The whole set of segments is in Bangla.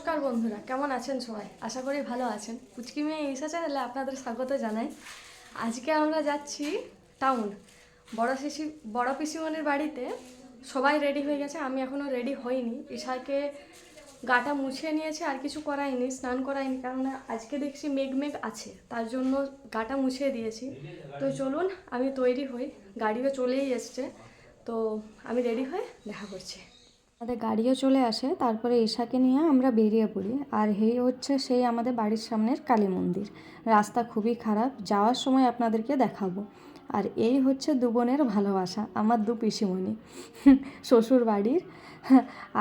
নমস্কার বন্ধুরা, কেমন আছেন সবাই? আশা করি ভালো আছেন। পুচকি মেয়ে ঈশা চ্যানেলে আপনাদের স্বাগত জানাই। আজকে আমরা যাচ্ছি টাউন বড় শিশি, বড় পিসিমণির বাড়িতে। সবাই রেডি হয়ে গেছে, আমি এখনও রেডি হইনি। ঈশাকে গাটা মুছিয়ে নিয়েছে, আর কিছু করাইনি, স্নান করাইনি, কারণ আজকে দেখছি মেঘ মেঘ আছে, তার জন্য গাটা মুছিয়ে দিয়েছি। তো চলুন, আমি তৈরি হই, গাড়িও চলেই এসছে। তো আমি রেডি হয়ে দেখা করছি। আমাদের গাড়িও চলে আসে, তারপরে ঈশাকে নিয়ে আমরা বেরিয়ে পড়ি। আর এই হচ্ছে সেই আমাদের বাড়ির সামনের কালী মন্দির। রাস্তা খুবই খারাপ, যাওয়ার সময় আপনাদেরকে দেখাবো। আর এই হচ্ছে দু বোনের ভালোবাসা, আমার দু পিসিমণি, শ্বশুর বাড়ির।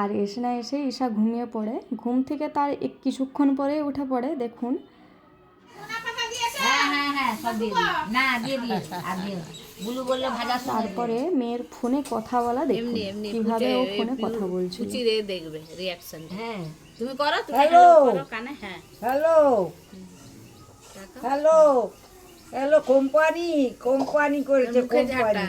আর এসে না এসে ঈশা ঘুমিয়ে পড়ে। ঘুম থেকে তার কিছুক্ষণ পরে উঠে পড়ে, দেখুন। তারপরে মেয়ের ফোনে কথা বলা দেখুন। কীভাবে ও ফোনে কথা বলছে। দেখবে রিয়াকশন হ্যাঁ। তুমি করো তুমি হ্যালো কানে হ্যাঁ। Hello hello hello company company করেছে কোম্পানি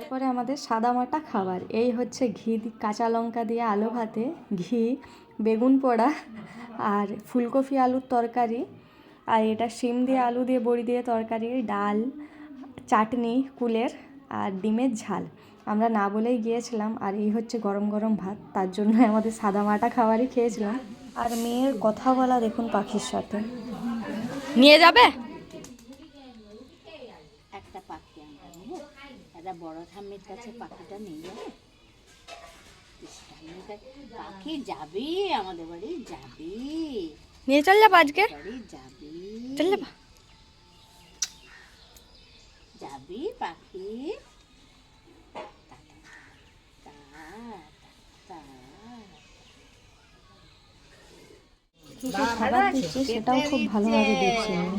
তারপরে আমাদের সাদামাটা খাবার। এই হচ্ছে ঘি, কাঁচা লঙ্কা দিয়ে আলু ভাতে, ঘি, বেগুন পোড়া আর ফুলকপি আলুর তরকারি। আর এটা শিম দিয়ে আলু দিয়ে বড়ি দিয়ে তরকারি, ডাল, চাটনি, কুলের আর ডিমের ঝাল। আমরা না বলেই গিয়েছিলাম, আর এই হচ্ছে গরম গরম ভাত, তার জন্য আমাদের সাদামাটা খাবারই খেয়েছিলাম। আর মেয়ের কথা বলা দেখুন পাখির সাথে। নিয়ে যাবে? একটা বড় ঠাম্মির কাছে পাখিটা নিয়ে যাবে? পাখি যাবি আমাদের বাড়ি যাবি। নিয়ে চল যাব আজকে। যাবি। চল যাব। যাবি পাখি। খাবার দিচ্ছি সেটাও খুব ভালোভাবে দেখছি আমি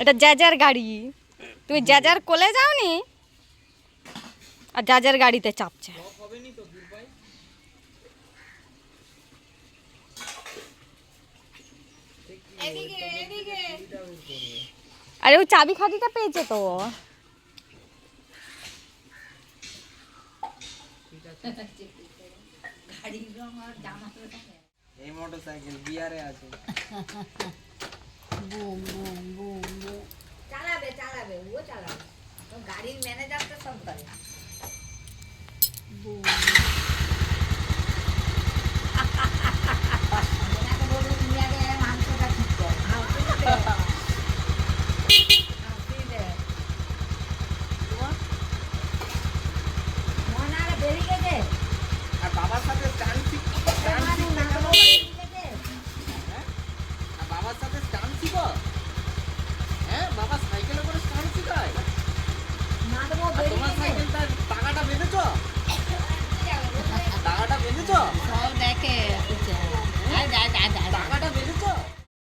এটা যাজার গাড়ি। তুমি যাজার কোলে যাওনি? আর যাজার গাড়িতে চাপছে। আরে ও চাবি খাটিটা পেয়েছে তো। এই মোটরসাইকেল বিয়ারে আছে। চালাবে চালাবে ও চালাবে তো গাড়ির ম্যানেজার তো সব করে ওনাকে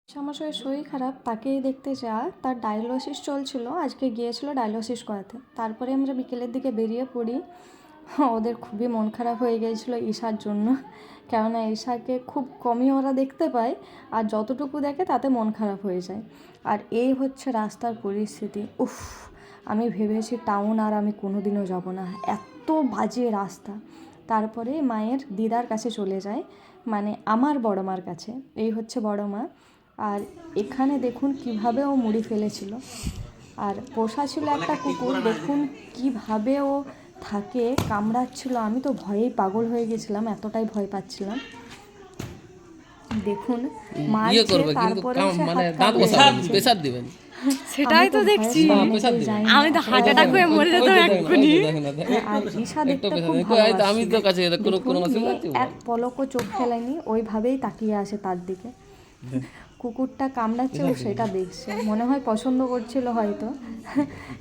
শ্যামাশয়ের শরীর খারাপ তাকেই দেখতে যা। তার ডায়ালিসিস চলছিল আজকে গিয়েছিল ডায়ালিসিস করাতে। তারপরে আমরা বিকেলের দিকে বেরিয়ে পড়ি। ওদের খুবই মন খারাপ হয়ে গিয়েছিল ঈশার জন্য। কেননা ঈশাকে খুব কমই ওরা দেখতে পায় আর যতটুকু দেখে তাতে মন খারাপ হয়ে যায়। আর এই হচ্ছে রাস্তার পরিস্থিতি। উফ আমি ভেবেছি টাউন আর আমি কোনোদিনও যাব না। এত বাজে রাস্তা। তারপরে মায়ের দিদার কাছে চলে যায় মানে আমার বড় মার কাছে। এই হচ্ছে বড় মা। আর এখানে দেখুন কীভাবে ও মুড়ি ফেলেছিল। আর পোষা ছিল একটা কুকুর। দেখুন কীভাবে ও থাকে কামড়াচ্ছিল। আমি তো ভয়েই পাগল হয়ে গেছিলাম এতটাই ভয় পাচ্ছিলাম। দেখুন মারছে তারপরে মানে দিবেন সেটাই তো দেখছি। আমি তো হার্ট অ্যাটাক হয়ে মরে যেতাম এক্ষুনি। ভালো আমি তো কাছে কোনো কোনো এক পলকও চোখ ফেলেনি ওইভাবেই তাকিয়ে আসে তার দিকে। কুকুরটা কামড়াচ্ছে ও সেটা দেখছে। মনে হয় পছন্দ করছিল হয়তো।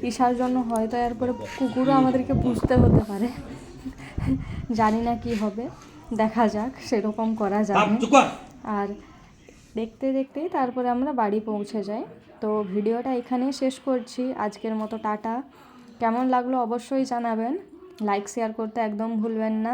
ঈশার জন্য হয়তো এরপরে কুকুরও আমাদেরকে বুঝতে হতে পারে। জানি না কি হবে। দেখা যাক সেরকম করা যাবে। আর দেখতে দেখতেই তারপরে আমরা বাড়ি পৌঁছে যাই। তো ভিডিওটা এখানেই শেষ করছি। আজকের মতো টাটা। কেমন লাগল অবশ্যই জানাবেন। লাইক, শেয়ার করতে একদম ভুলবেন না।